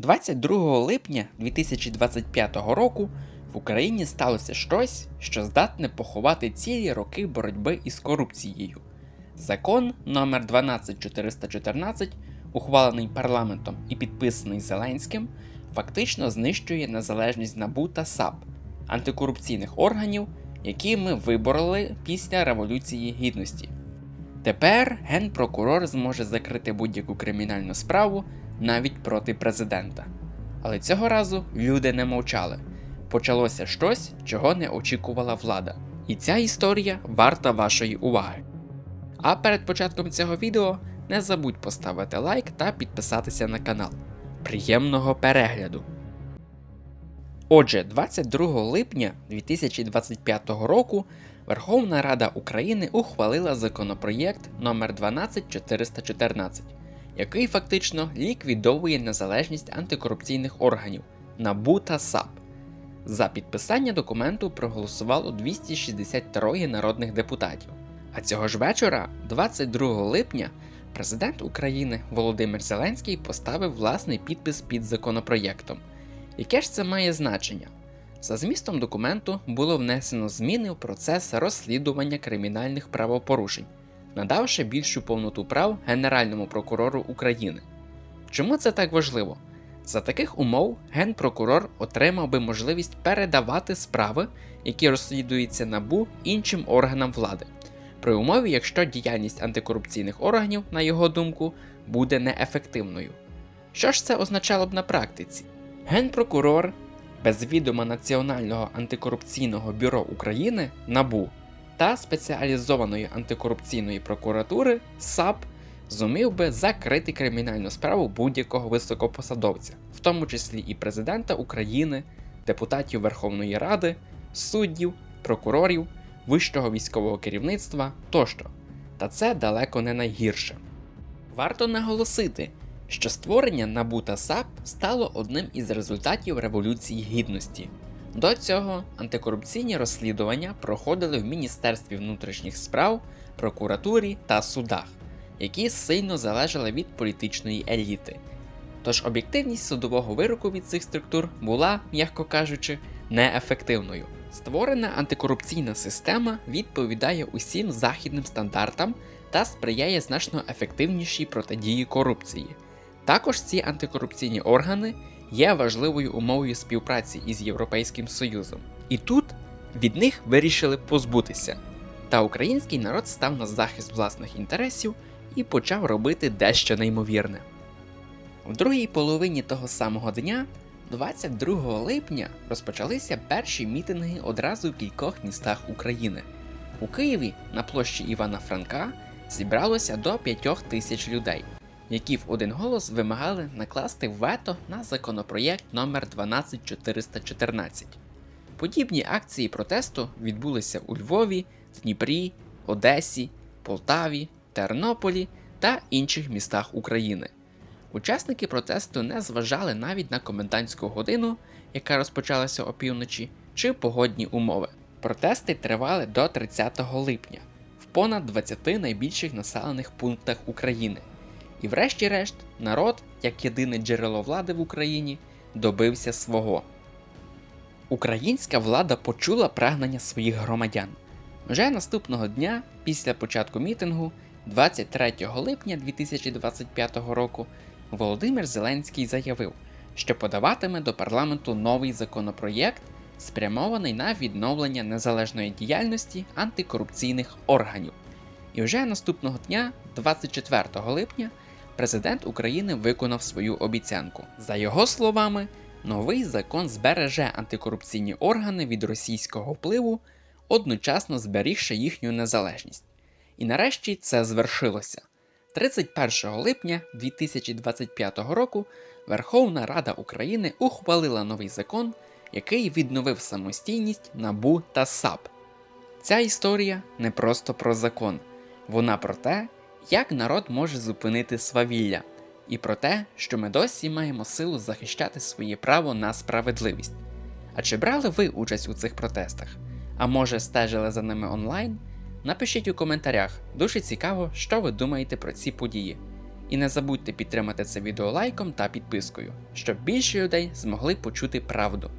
22 липня 2025 року в Україні сталося щось, що здатне поховати цілі роки боротьби із корупцією. Закон номер 12414, ухвалений парламентом і підписаний Зеленським, фактично знищує незалежність НАБУ та САП антикорупційних органів, які ми вибороли після Революції Гідності. Тепер генпрокурор зможе закрити будь-яку кримінальну справу навіть проти президента. Але цього разу люди не мовчали. Почалося щось, чого не очікувала влада. І ця історія варта вашої уваги. А перед початком цього відео не забудь поставити лайк та підписатися на канал. Приємного перегляду! Отже, 22 липня 2025 року Верховна Рада України ухвалила законопроєкт номер 12414, який фактично ліквідовує незалежність антикорупційних органів НАБУ та САП. За підписання документу проголосувало 263 народних депутатів. А цього ж вечора, 22 липня, президент України Володимир Зеленський поставив власний підпис під законопроєктом. Яке ж це має значення? За змістом документу було внесено зміни в процес розслідування кримінальних правопорушень, надавши більшу повноту прав Генеральному прокурору України. Чому це так важливо? За таких умов генпрокурор отримав би можливість передавати справи, які розслідуються набу іншим органам влади, при умові, якщо діяльність антикорупційних органів, на його думку, буде неефективною. Що ж це означало б на практиці? Генпрокурор без відома Національного антикорупційного бюро України НАБУ та спеціалізованої антикорупційної прокуратури САП зумів би закрити кримінальну справу будь-якого високопосадовця, в тому числі і президента України, депутатів Верховної Ради, суддів, прокурорів, вищого військового керівництва тощо. Та це далеко не найгірше. Варто наголосити, що створення НАБУ та САП стало одним із результатів Революції Гідності. До цього антикорупційні розслідування проходили в Міністерстві внутрішніх справ, прокуратурі та судах, які сильно залежали від політичної еліти. Тож об'єктивність судового вироку від цих структур була, м'яко кажучи, неефективною. Створена антикорупційна система відповідає усім західним стандартам та сприяє значно ефективнішій протидії корупції. Також ці антикорупційні органи є важливою умовою співпраці із Європейським Союзом. І тут від них вирішили позбутися. Та український народ став на захист власних інтересів і почав робити дещо неймовірне. В другій половині того самого дня, 22 липня, розпочалися перші мітинги одразу в кількох містах України. У Києві на площі Івана Франка зібралося до 5 тисяч людей, які в один голос вимагали накласти вето на законопроєкт номер 12414. Подібні акції протесту відбулися у Львові, Дніпрі, Одесі, Полтаві, Тернополі та інших містах України. Учасники протесту не зважали навіть на комендантську годину, яка розпочалася опівночі, чи погодні умови. Протести тривали до 30 липня в понад 20 найбільших населених пунктах України. І врешті-решт, народ, як єдине джерело влади в Україні, добився свого. Українська влада почула прагнення своїх громадян. Вже наступного дня, після початку мітингу, 23 липня 2025 року, Володимир Зеленський заявив, що подаватиме до парламенту новий законопроєкт, спрямований на відновлення незалежної діяльності антикорупційних органів. І вже наступного дня, 24 липня, президент України виконав свою обіцянку. За його словами, новий закон збереже антикорупційні органи від російського впливу, одночасно зберігши їхню незалежність. І нарешті це звершилося. 31 липня 2025 року Верховна Рада України ухвалила новий закон, який відновив самостійність НАБУ та САП. Ця історія не просто про закон, вона про те, як народ може зупинити свавілля, і про те, що ми досі маємо силу захищати своє право на справедливість. А чи брали ви участь у цих протестах? А може стежили за ними онлайн? Напишіть у коментарях, дуже цікаво, що ви думаєте про ці події. І не забудьте підтримати це відео лайком та підпискою, щоб більше людей змогли почути правду.